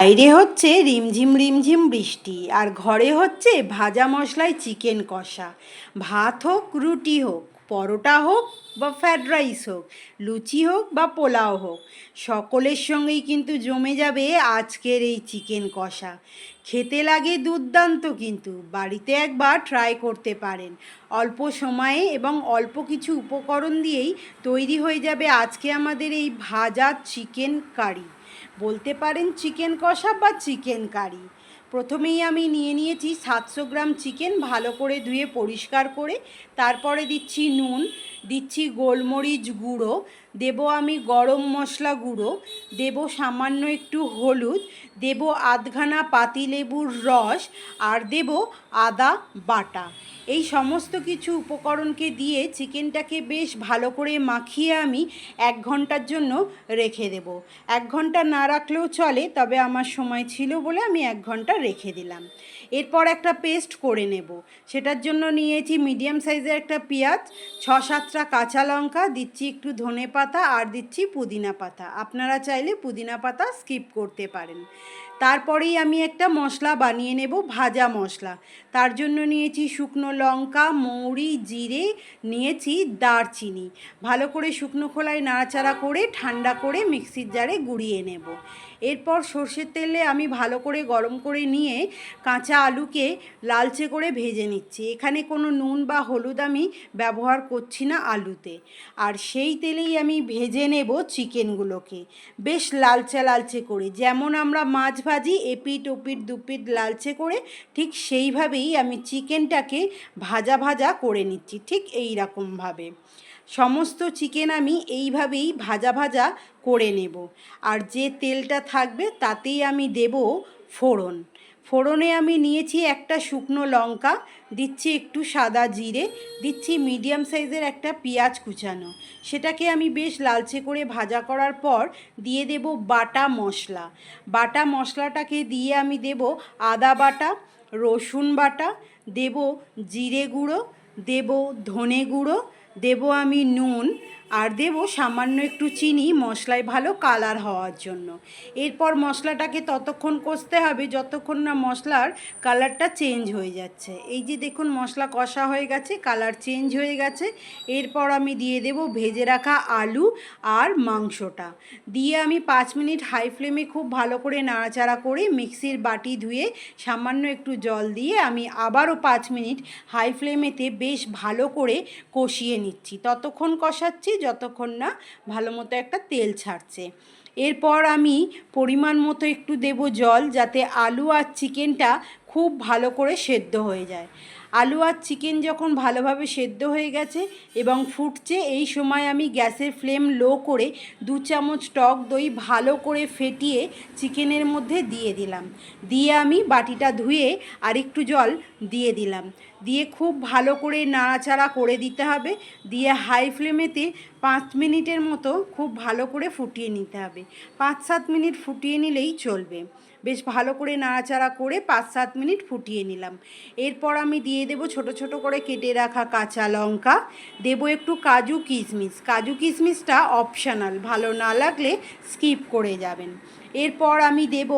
বাইরে হচ্ছে রিমঝিম রিমঝিম বৃষ্টি, আর ঘরে হচ্ছে ভাজা মশলায় চিকেন কষা। ভাত হোক, রুটি হোক, পরোটা হোক বা ফ্রায়েড রাইস হোক, লুচি হোক বা পোলাও হোক, সকলের সঙ্গেই কিন্তু জমে যাবে আজকের এই চিকেন কষা। খেতে লাগে দুর্দান্ত কিন্তু, বাড়িতে একবার ট্রাই করতে পারেন। অল্প সময়ে এবং অল্প কিছু উপকরণ দিয়েই তৈরি হয়ে যাবে আজকে আমাদের এই ভাজা চিকেন কারি। বলতে পারেন চিকেন কষা বা চিকেন কারি। প্রথমেই আমি নিয়ে নিয়েছি সাতশো গ্রাম চিকেন ভালো করে ধুয়ে পরিষ্কার করে, তারপরে দিচ্ছি নুন, দিচ্ছি গোলমরিচ গুঁড়ো, দেব আমি গরম মশলা গুঁড়ো, দেব সামান্য একটু হলুদ, দেব আধখানা পাতিলেবুর রস, আর দেব আদা বাটা। এই সমস্ত কিছু উপকরণকে দিয়ে চিকেনটাকে বেশ ভালো করে মাখিয়ে আমি এক ঘণ্টার জন্য রেখে দেব। এক ঘণ্টা না রাখলেও চলে তবে আমার সময় ছিল বলে আমি এক ঘণ্টা রেখে দিলাম। এরপর একটা পেস্ট করে নেব। সেটার জন্য নিয়েছি মিডিয়াম সাইজের একটা পেঁয়াজ, ছ সাতটা কাঁচা লঙ্কা, দিচ্ছি একটু ধনে পাতা আর দিচ্ছি পুদিনা পাতা। আপনারা চাইলে পুদিনা পাতা স্কিপ করতে পারেন। তারপরেই আমি একটা মশলা বানিয়ে নেব, ভাজা মশলা। তার জন্য নিয়েছি শুকনো লঙ্কা, মৌরি, জিরে, নিয়েছি দারচিনি। ভালো করে শুকনো খোলায় নাড়াচাড়া করে, ঠান্ডা করে মিক্সির জারে গুঁড়িয়ে নেব। এরপর সর্ষের তেলে আমি ভালো করে গরম করে নিয়ে কাঁচা আলুকে লালচে করে ভেজে নিচ্ছি। এখানে কোনো নুন বা হলুদ আমি ব্যবহার করছি না আলুতে। আর সেই তেলেই আমি ভেজে নেব চিকেনগুলোকে। বেশ লালচে লালচে করে। যেমন আমরা মাছ ভাজি এপিট ওপিট দুপিট লালচে করে ঠিক সেইভাবেই আমি চিকেনটাকে ভাজা ভাজা করে নিচ্ছি ঠিক এই রকমভাবে সমস্ত চিকেন আমি এইভাবেই ভাজা ভাজা করে নেব। আর যে তেলটা থাকবে তাতেই আমি দেব ফোড়ন। ফোড়নে আমি নিয়েছি একটা শুকনো লঙ্কা, দিচ্ছি একটু সাদা জিরে, দিচ্ছি মিডিয়াম সাইজের একটা পেঁয়াজ কুচানো। সেটাকে আমি বেশ লালচে করে ভাজা করার পর দিয়ে দেব বাটা মশলা। বাটা মশলাটাকে দিয়ে আমি দেব আদা বাটা, রসুন বাটা, দেব জিরে গুঁড়ো, দেব ধনে গুঁড়ো দেব আমি নুন আর দেব সামান্য একটু চিনি, মশলায় ভালো কালার হওয়ার জন্য। এরপর মশলাটাকে ততক্ষণ কষতে হবে, যতক্ষণ না মশলার কালারটা চেঞ্জ হয়ে যাচ্ছে। এই যে দেখুন, মশলা কষা হয়ে গেছে কালার চেঞ্জ হয়ে গেছে। এরপর আমি দিয়ে দেব ভেজে রাখা আলু আর মাংসটা। দিয়ে আমি পাঁচ মিনিট হাই ফ্লেমে খুব ভালো করে নাড়াচাড়া করে মিক্সির বাটি ধুয়ে সামান্য একটু জল দিয়ে আমি আবারও পাঁচ মিনিট হাই ফ্লেমেতে বেশ ভালো করে কষিয়ে নিচ্ছি। ততক্ষণ কষাচ্ছি যতক্ষণ না ভালো মতো একটা তেল ছাড়ছে। এরপর আমি পরিমাণ মতো একটু দেব জল যাতে আলু আর চিকেনটা খুব ভালো করে সেদ্ধ হয়ে যায়। আলু আর চিকেন যখন ভালোভাবে সেদ্ধ হয়ে গেছে এবং ফুটছে, এই সময় আমি গ্যাসের ফ্লেম লো করে দু চামচ টক দই ভালো করে ফেটিয়ে চিকেনের মধ্যে দিয়ে দিলাম। দিয়ে আমি বাটিটা ধুয়ে আর একটু জল দিয়ে দিলাম। দিয়ে খুব ভালো করে নাড়াচাড়া করে দিতে হবে। দিয়ে হাই ফ্লেমেতে পাঁচ মিনিটের মতো খুব ভালো করে ফুটিয়ে নিতে হবে। পাঁচ সাত মিনিট ফুটিয়ে নিলেই চলবে। বেশ ভালো করে নাড়াচাড়া করে পাঁচ সাত মিনিট ফুটিয়ে নিলাম। এরপর আমি দিয়ে দেব ছোট ছোট করে কেটে রাখা কাঁচা লঙ্কা। দেবো একটু কাজু কিশমিশ। কাজু কিশমিশটা অপশানাল ভালো না লাগলে স্কিপ করে যাবেন। এরপর আমি দেব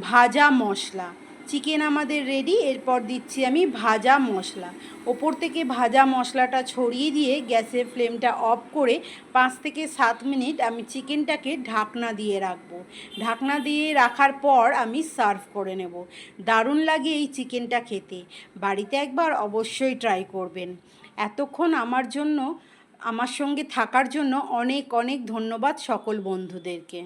ভাজা মশলা। চিকেন আমাদের রেডি এরপর দিচ্ছি আমি ভাজা মশলা। ওপর থেকে ভাজা মশলাটা ছড়িয়ে দিয়ে গ্যাসের ফ্লেমটা অফ করে পাঁচ থেকে সাত মিনিট আমি চিকেনটাকে ঢাকনা দিয়ে রাখব। ঢাকনা দিয়ে রাখার পর আমি সার্ভ করে নেব। দারুণ লাগে এই চিকেনটা খেতে। বাড়িতে একবার অবশ্যই ট্রাই করবেন। এতক্ষণ আমার জন্য, আমার সঙ্গে থাকার জন্য অনেক অনেক ধন্যবাদ সকল বন্ধুদেরকে।